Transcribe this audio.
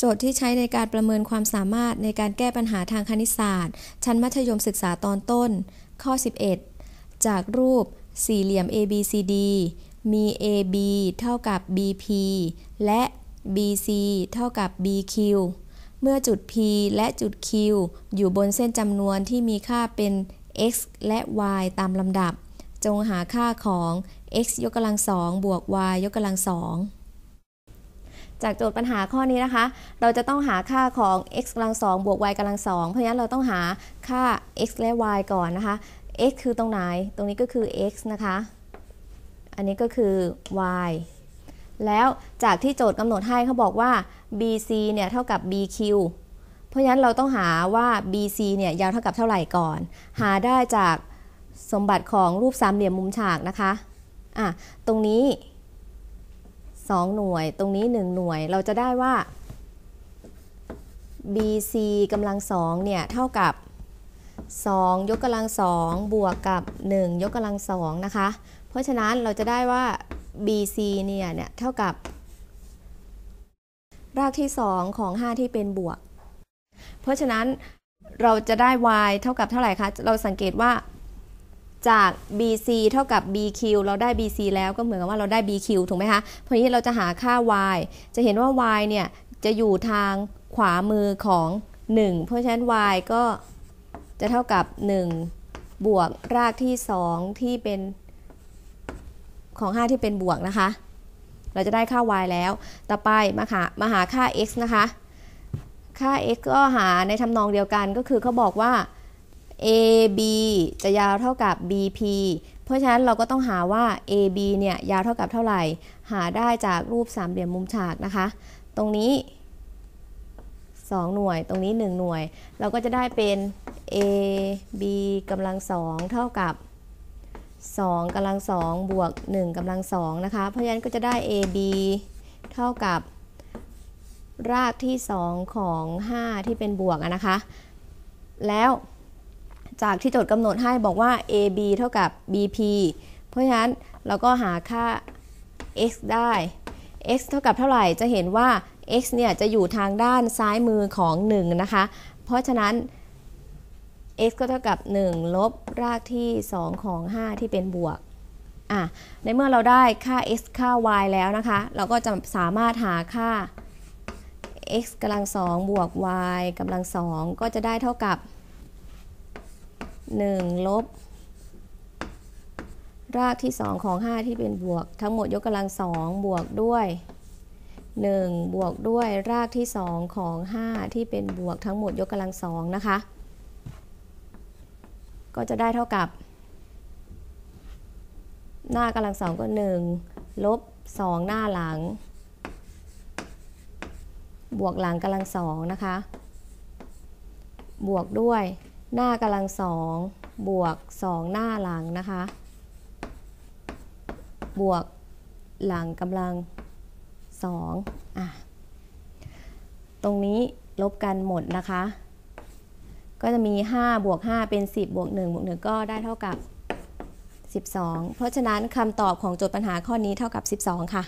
โจทย์ที่ใช้ในการประเมินความสามารถในการแก้ปัญหาทางคณิตศาสตร์ ชั้นมัธยมศึกษาตอนต้น ข้อ 11 จากรูปสี่เหลี่ยม ABCD มี AB เท่ากับ BP และ BC เท่ากับ BQ เมื่อจุด P และจุด Q อยู่บนเส้นจำนวนที่มีค่าเป็น x และ y ตามลำดับ จงหาค่าของ x ยกกำลังสองบวก y ยกกำลังสอง จากโจทย์ปัญหาข้อนี้นะคะ เราจะต้องหาค่าของ x กำลังสองบวก y กำลังสองเพราะฉะนั้นเราต้องหาค่า x และ y ก่อนนะคะ x คือตรงไหน ตรงนี้ก็คือ x นะคะ อันนี้ก็คือ y แล้วจากที่โจทย์กำหนดให้เขาบอกว่า bc เนี่ยเท่ากับ bq เพราะฉะนั้นเราต้องหาว่า bc เนี่ยยาวเท่ากับเท่าไหร่ก่อน หาได้จากสมบัติของรูปสามเหลี่ยมมุมฉากนะคะ อะ ตรงนี้ 2 หน่วย ตรงนี้ 1 หน่วย เราจะได้ว่า BC กำลังสองเนี่ย เท่ากับ 2 ยกกำลังสองบวกกับ 1 ยกกำลังสองนะคะ เพราะฉะนั้นเราจะได้ว่า BC เนี่ย เนี่ย เท่ากับ รากที่ 2 ของ 5 ที่เป็นบวก เพราะฉะนั้นเราจะได้ y เท่ากับเท่าไหร่คะ เราสังเกตว่า จาก BC เท่ากับ BQ เราได้ BC แล้วก็เหมือนกับว่าเราได้ BQ ถูกไหมคะเพราะนี้เราจะหาค่า y จะเห็นว่า y เนี่ยจะอยู่ทางขวามือของ 1 เพราะฉะนั้น y ก็จะเท่ากับ 1 บวกรากที่ 2 ที่เป็นของ 5 ที่เป็นบวกนะคะ เราจะได้ค่า y แล้ว ต่อไปมาหามาหาค่า x นะคะ ค่า x ก็หาในทำนองเดียวกันก็คือเขาบอกว่า AB จะยาวเท่ากับ BP เพราะฉะนั้นเราก็ต้องหาว่า AB เนี่ยยาวเท่ากับเท่าไหร่ หาได้จากรูปสามเหลี่ยมมุมฉากนะคะ ตรงนี้ 2 หน่วย ตรงนี้ 1 หน่วย เราก็จะได้เป็น AB กำลังสองเท่ากับ2กำลังสองบวก1กำลังสองนะคะ เพราะฉะนั้นก็จะได้ AB เท่ากับรากที่ 2 ของ 5 ที่เป็นบวกนะคะ แล้ว จากที่โจทย์กำหนดให้บอกว่า AB เท่ากับ BP เพราะฉะนั้นเราก็หาค่า x ได้ x เท่ากับเท่าไหร่จะเห็นว่า x เนี่ยจะอยู่ทางด้านซ้ายมือของ 1 นะคะ เพราะฉะนั้น x ก็เท่ากับ 1 ลบรากที่ 2 ของ 5 ที่เป็นบวกอะในเมื่อเราได้ค่า x ค่า y แล้วนะคะ เราก็จะสามารถหาค่า x กำลังสองบวก y กำลังสองก็จะได้เท่ากับ 1 ลบ รากที่ 2 ของ 5 ที่เป็นบวก ทั้งหมดยกกำลังสองบวกด้วย 1 บวกด้วยรากที่ 2 ของ 5 ที่เป็นบวกทั้งหมดยกกำลังสองนะคะ ก็จะได้เท่ากับ หน้ากำลังสองก็ 1 ลบ 2 หน้าหลัง บวกหลังกำลังสองนะคะ บวกด้วย หน้ากำลังสองบวกสองหน้าหลังนะคะ บวกหลังกำลังสองอะตรงนี้ลบกันหมดนะคะ ก็จะมี 5 บวก 5 เป็น 10 บวก 1 บวก 1 ก็ได้เท่ากับ 12 เพราะฉะนั้นคำตอบของโจทย์ปัญหาข้อนี้เท่ากับ 12 ค่ะ